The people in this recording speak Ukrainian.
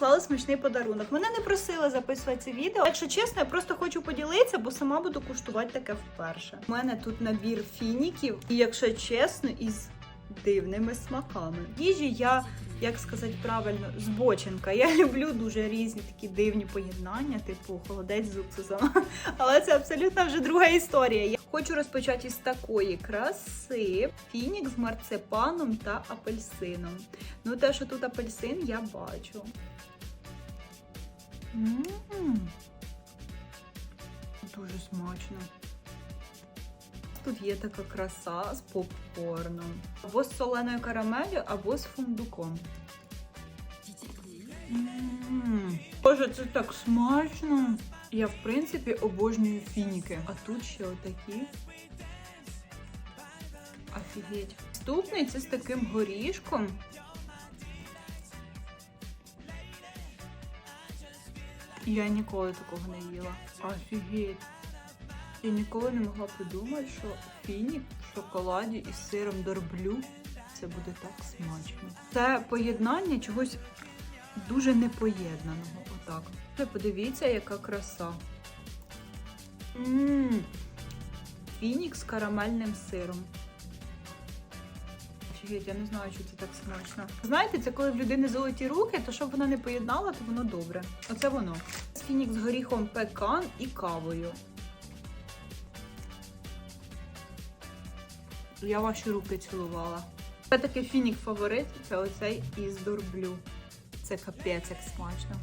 прислали смачний подарунок. Мене не просили записувати це відео. Якщо чесно, я просто хочу поділитися, бо сама буду куштувати таке вперше. У мене тут набір фініків, і якщо чесно, із дивними смаками. Їжі я, як сказати правильно, збоченка. Я люблю дуже різні такі дивні поєднання, типу холодець з уксусом. Але це абсолютно вже друга історія. Я хочу розпочати із такої краси: фінік з марципаном та апельсином. Ну, те, що тут апельсин, я бачу. Дуже смачно. Тут є така краса з попкорном. Або з соленою карамелью, або з фундуком. Боже, це так смачно. Я, в принципі, обожнюю фініки. А тут ще отакі. Офігеть. Наступний це з таким горішком. Я ніколи такого не їла. Офігеть. Я ніколи не могла подумати, що фінік в шоколаді із сиром дорблю. Це буде так смачно. Це поєднання чогось дуже непоєднаного. Отак. Подивіться, яка краса. Ммм. Фінік з карамельним сиром. Офігеть, я не знаю, що це так смачно. Знаєте, це коли в людини золоті руки, то щоб вона не поєднала, то воно добре. Оце воно. Фінік з горіхом пекан і кавою. Я ваші руки цілувала. Це такий фінік фаворит, це оцей із дорблю. Це капець як смачно.